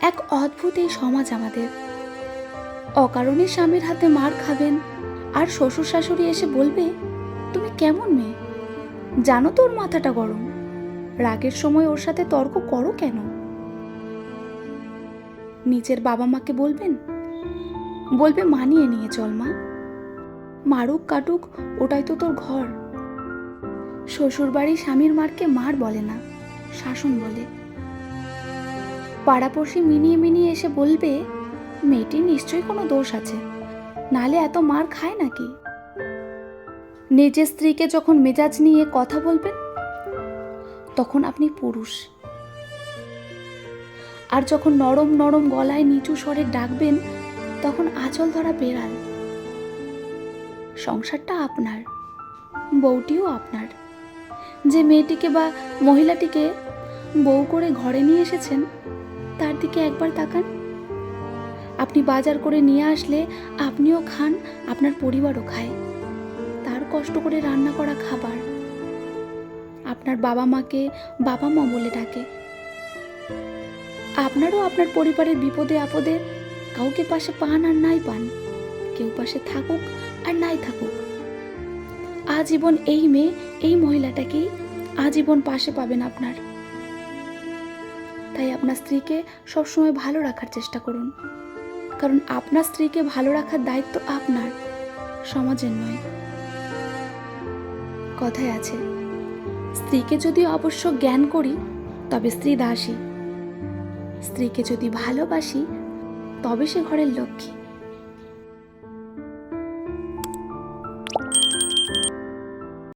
এক অদ্ভুত এই সমাজ আমাদের। অকারণে স্বামীর হাতে মার খাবেন, আর শ্বশুর শাশুড়ি এসে বলবে, তুমি কেমন মেয়ে? জানো তো ওর মাথাটা গরম। রাগের সময় ওর সাথে তর্ক করো কেন? নিজের বাবা মাকে বলবেন, বলবে মানিয়ে নিয়ে চল মা। মারুক কাটুক, ওটাই তো তোর ঘর। শ্বশুরবাড়ি স্বামীর মারকে মার বলে না, শাসন বলে। পাড়াপড়শি মিনিয়ে মিনিয়ে এসে বলবে, মেয়েটির নিশ্চয়ই কোনো দোষ আছে। নালে এত মার খায় নাকি? নিজের স্ত্রীকে যখন মেজাজ নিয়ে কথা বলবেন, তখন আপনি পুরুষ। আর যখন নরম নরম গলায় নিচু স্বরে ডাকবেন, তখন আঁচল ধরা বেড়াল। সংসারটা আপনার, বউটিও আপনার। যে মেয়েটিকে বা মহিলাটিকে বউ করে ঘরে নিয়ে এসেছেন, তার দিকে একবার তাকান। আপনি বাজার করে নিয়ে আসলে আপনিও খান, আপনার পরিবারও খায়। তার কষ্ট করে রান্না করা খাবার আপনার বাবা মাকে, বাবা মা বলে ডাকে। আপনারও আপনার পরিবারের বিপদে আপদে কাউকে পাশে পান আর নাই পান। কেউ পাশে থাকুক আর নাই থাকুক। আজীবন এই মেয়ে, এই মহিলাটাকেই আজীবন পাশে পাবেন আপনার। তাই আপনার স্ত্রীকে সবসময় ভালো রাখার চেষ্টা করুন। কারণ আপনার স্ত্রীকে ভালো রাখার দায়িত্ব আপনার, সমাজের নয়। কথায় আছে, স্ত্রীকে যদি অবশ্য জ্ঞান করি, তবে স্ত্রী দাসী। স্ত্রীকে যদি ভালোবাসি, তবে সে ঘরের লক্ষ্মী।